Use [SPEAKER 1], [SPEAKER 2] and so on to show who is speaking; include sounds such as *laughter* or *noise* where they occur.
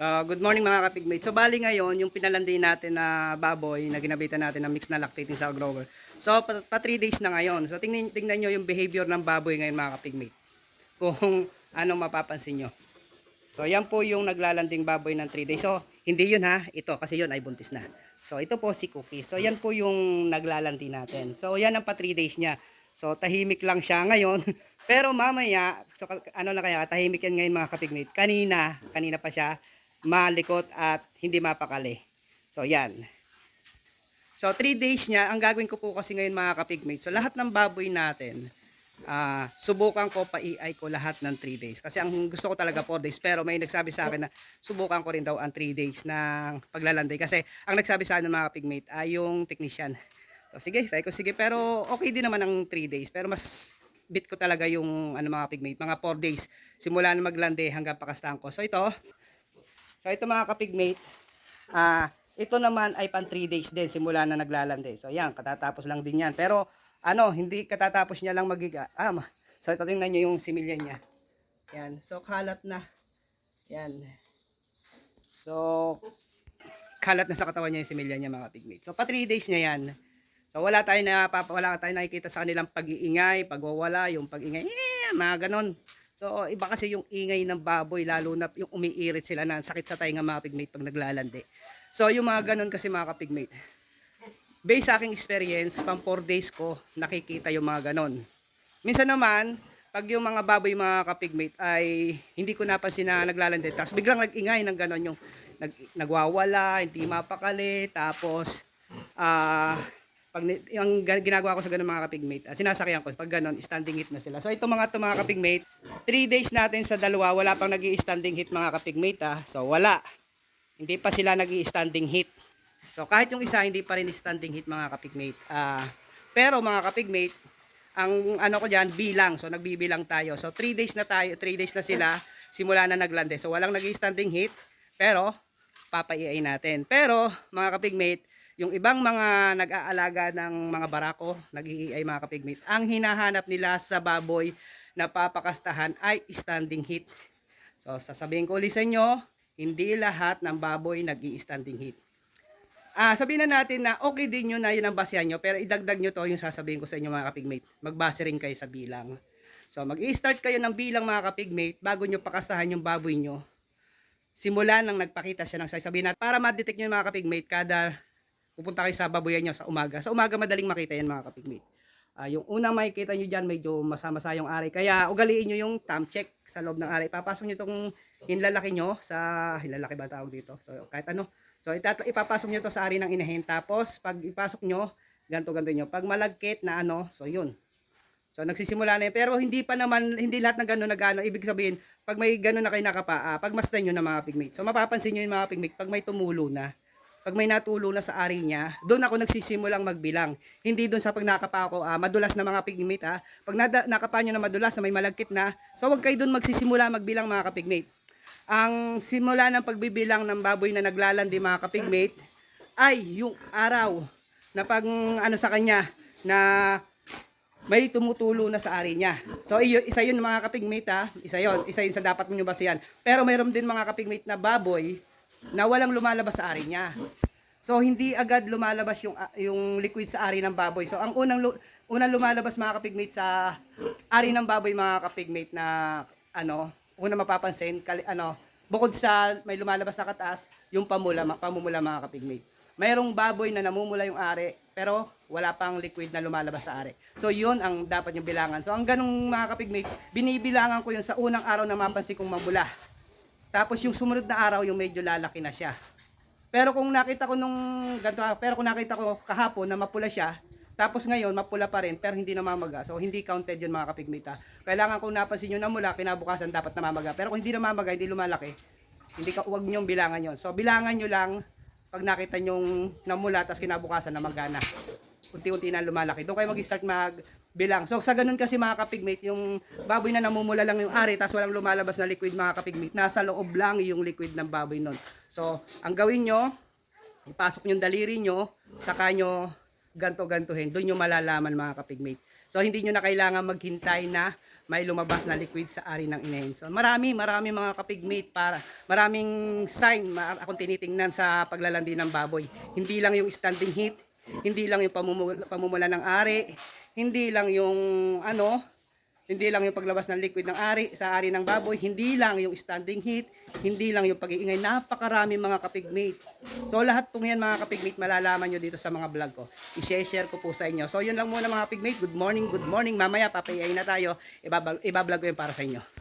[SPEAKER 1] Uh, good morning mga kapigmate. So bali ngayon, yung pinalandi natin na baboy na ginabitan natin ng mix na lactating sa grower. So pa 3 days na ngayon. So tingnan, tingnan nyo yung behavior ng baboy ngayon mga kapigmate. Kung *laughs* ano mapapansin nyo. So yan po yung naglalanding baboy ng 3 days. So hindi yun ha, ito kasi yun ay buntis na. So ito po si Cookies. So yan po yung naglalandi natin. So yan ang pa 3 days niya. So tahimik lang siya ngayon. *laughs* Pero mamaya, so ano na kaya, tahimik yan ngayon mga kapigmate. Kanina, kanina pa siya malikot at hindi mapakali. So, yan. So, 3 days niya, ang gagawin ko po kasi ngayon mga kapigmate, so lahat ng baboy natin, ah subukan ko, pa-EI ko lahat ng 3 days. Kasi ang gusto ko talaga 4 days, pero may nagsabi sa akin na subukan ko rin daw ang 3 days ng paglalanday. Kasi ang nagsabi sa akin ng mga kapigmate ay yung technician. So, sige, sabi ko, sige, pero okay din naman ang 3 days. Pero mas bit ko talaga yung ano mga pigmate, mga 4 days simula na maglande hanggang pakastahan ko. So ito, So ito mga kapigmate, ah ito naman ay pan 3 days din simula na naglalande. So yan, katatapos lang din yan. Pero ano, hindi katatapos niya lang magiga. Ah, ma- so tingnan niyo yung similya niya. Yan, so kalat na. Yan. So kalat na sa katawan niya yung similya niya mga pigmate. So pa 3 days niya yan. So wala tayo na wala tayo nakikita sa kanilang pag-iingay, pagwawala, yung pag-ingay, eh, mga ganon. So, iba kasi yung ingay ng baboy, lalo na yung umiirit sila na sakit sa tainga mga pigmate pag naglalandi. So, yung mga ganun kasi mga kapigmate. Based sa aking experience, pang 4 days ko, nakikita yung mga ganun. Minsan naman, pag yung mga baboy mga kapigmate ay hindi ko napansin na naglalandi, tapos biglang nag-ingay ng ganun yung nag, nagwawala, hindi mapakali, tapos ah pag ga- ginagawa ko sa ganun mga kapigmate, uh, sinasakyan ko, pag ganun, standing hit na sila. So ito mga to mga kapigmate, 3 days natin sa dalawa, wala pang nag standing hit mga kapigmate ah. So wala. Hindi pa sila nag standing hit. So kahit yung isa, hindi pa rin standing hit mga kapigmate. Ah, pero mga kapigmate, ang ano ko diyan bilang. So nagbibilang tayo. So 3 days na tayo, 3 days na sila simula na naglande. So walang nag standing hit, pero papaiay natin. Pero mga kapigmate, yung ibang mga nag-aalaga ng mga barako, nag-iiay mga kapigmate, ang hinahanap nila sa baboy na papakastahan ay standing heat. So, sasabihin ko ulit sa inyo, hindi lahat ng baboy nag standing heat. Ah, sabihin na natin na okay din yun na yun ang basehan nyo, pero idagdag nyo to yung sasabihin ko sa inyo mga kapigmate. Magbase rin kayo sa bilang. So, mag-i-start kayo ng bilang mga kapigmate bago nyo pakastahan yung baboy nyo. Simula nang nagpakita siya ng size. Sabihin natin, para ma-detect nyo mga kapigmate, kada pupunta kayo sa baboyan nyo sa umaga. Sa umaga madaling makita yan mga kapigmate. Ah, yung unang makikita nyo dyan, medyo masama-sa yung ari. Kaya ugaliin nyo yung thumb check sa loob ng ari. Papasok nyo itong hinlalaki nyo sa, hinlalaki ba tawag dito? So kahit ano. So itat- ipapasok nyo to sa ari ng inahin. Tapos pag ipasok nyo, ganto ganto nyo. Pag malagkit na ano, so yun. So nagsisimula na yun. Pero hindi pa naman, hindi lahat ng gano'n na. Ibig sabihin, pag may gano'n na kayo nakapa, ah, pagmasdan nyo na mga pigmate. So mapapansin nyo yung mga pigmate, pag may tumulo na, pag may natulo na sa ari niya, doon ako nagsisimulang magbilang. Hindi doon sa pag nakapa ako, ah, madulas na mga pigmate. Ah. Pag nada, nakapa nyo na madulas, na may malagkit na, so wag kayo doon magsisimula magbilang mga kapigmate. Ang simula ng pagbibilang ng baboy na naglalandi mga kapigmate, ay yung araw na pag ano sa kanya, na may tumutulo na sa ari niya. So iyo, isa yun mga kapigmate ha, isa yun, isa yun sa dapat mo basihan. Pero mayroon din mga kapigmate na baboy na walang lumalabas sa ari niya. So hindi agad lumalabas yung ah, yung liquid sa ari ng baboy. So ang unang unang lumalabas mga kapigmate sa ari ng baboy mga kapigmate na ano, una mapapansin kali, ano, bukod sa may lumalabas na kataas, yung pamula pamumula mga kapigmate. Mayroong baboy na namumula yung ari pero wala pang liquid na lumalabas sa ari. So yun ang dapat yung bilangan. So ang ganung mga kapigmate, binibilangan ko yun sa unang araw na mapansin kong mamula. Tapos yung sumunod na araw, yung medyo lalaki na siya. Pero kung nakita ko nung ganito, pero kung nakita ko kahapon na mapula siya, tapos ngayon mapula pa rin pero hindi namamaga. So hindi counted yun mga kapigmita. Kailangan kung napansin nyo na mula, kinabukasan dapat namamaga. Pero kung hindi namamaga, hindi lumalaki, hindi ka wag niyo bilangan yon. So bilangan nyo lang pag nakita nyong namula tapos kinabukasan na magana. Unti-unti na lumalaki. Doon kayo mag-start magbilang. So sa ganun kasi mga kapigmate, yung baboy na namumula lang yung ari tapos walang lumalabas na liquid mga kapigmate, nasa loob lang yung liquid ng baboy nun. So ang gawin nyo, ipasok yung daliri nyo, saka nyo ganto-gantuhin. Doon nyo malalaman mga kapigmate. So hindi nyo na kailangan maghintay na may lumabas na liquid sa ari ng inahin. So marami, marami mga kapigmate para maraming sign ma- akong tinitingnan sa paglalandi ng baboy. Hindi lang yung standing heat, hindi lang yung pamumula, pamumula ng ari, hindi lang yung ano, hindi lang yung paglabas ng liquid ng ari sa ari ng baboy, hindi lang yung standing heat, hindi lang yung pag-iingay, napakarami mga kapigmate. So lahat po yan mga kapigmate malalaman nyo dito sa mga vlog ko. I-share ko po sa inyo. So yun lang muna mga kapigmate. Good morning, good morning. Mamaya papayain na tayo. Ibablog ko yun para sa inyo.